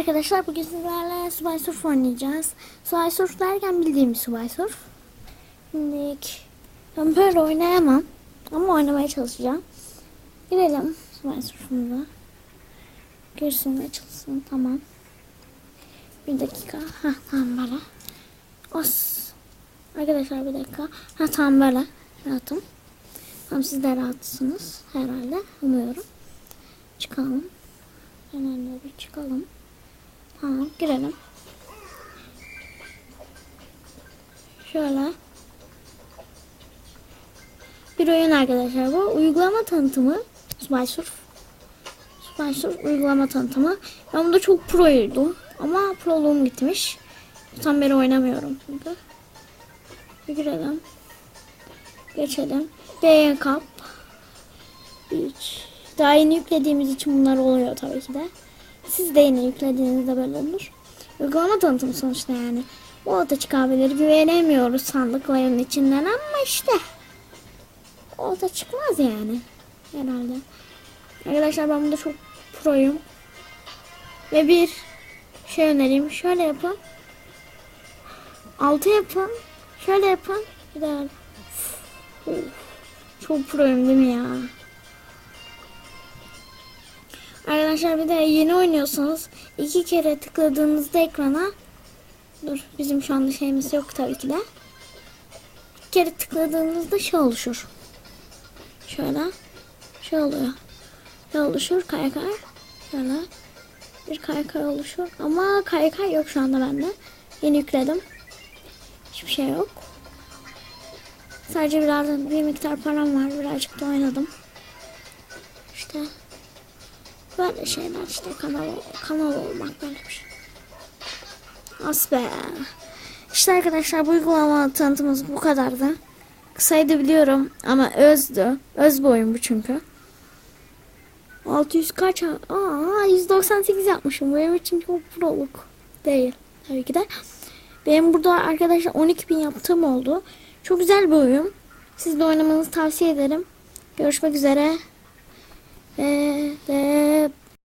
arkadaşlar bugün sizlerle Subay Surf oynayacağız. Subay Surf derken bildiğimiz Subay Surf. Şimdi ben böyle oynayamam ama oynamaya çalışacağım. Girelim Subay Surf'umuza. Girsin açılsın tamam. Bir dakika. Ha tamam böyle. Os. Arkadaşlar bir dakika. Ha tamam böyle. Rahatım. Tamam siz de rahatsınız herhalde. Umuyorum. Çıkalım. Hemen bir çıkalım. Tamam girelim. Şöyle. Bir oyun arkadaşlar bu. Uygulama tanıtımı. Subay Surf. Subay Surf uygulama tanıtımı. Ben bunda çok proydum. Ama proluğum gitmiş. Tam beri oynamıyorum çünkü. Bir girelim. Geçelim. D kap. Hiç. Daha yeni yüklediğimiz için bunlar oluyor tabii ki de. Siz de yeni yüklediğinizde böyle olur. Uygulama tanıtımı sonuçta yani. Bu orta çıkabilir. Güvenemiyoruz sandıkların içinden ama işte. O da çıkmaz yani. Herhalde. Arkadaşlar ben bunda çok proyum. Ve bir şey önereyim. Şöyle yapın. Altı yapın. Şöyle yapın. Uf, çok proyum değil mi ya? Arkadaşlar bir de yeni oynuyorsanız iki kere tıkladığınızda ekrana dur bizim şu anda şeyimiz yok tabii ki de. Bir kere tıkladığınızda şey oluşur. Şöyle şey oluyor. Ne oluşur? Kaykay. Şöyle bir kaykay oluşur. Ama kaykay yok şu anda bende. Yeni yükledim. Hiçbir şey yok. Sadece biraz bir miktar param var. Birazcık da oynadım. İşte Böyle şeyler işte kanal kanal olmak böyle bir şey. As be. İşte arkadaşlar bu uygulama tanıtımımız bu kadardı. Kısaydı biliyorum ama özdü. Öz bir oyun bu çünkü. 600 kaç? Aa 198 yapmışım. Benim için çok proluk değil. Tabii ki de. Benim burada arkadaşlar 12.000 yaptığım oldu. Çok güzel bir oyun. Siz de oynamanızı tavsiye ederim. Görüşmek üzere. Ve de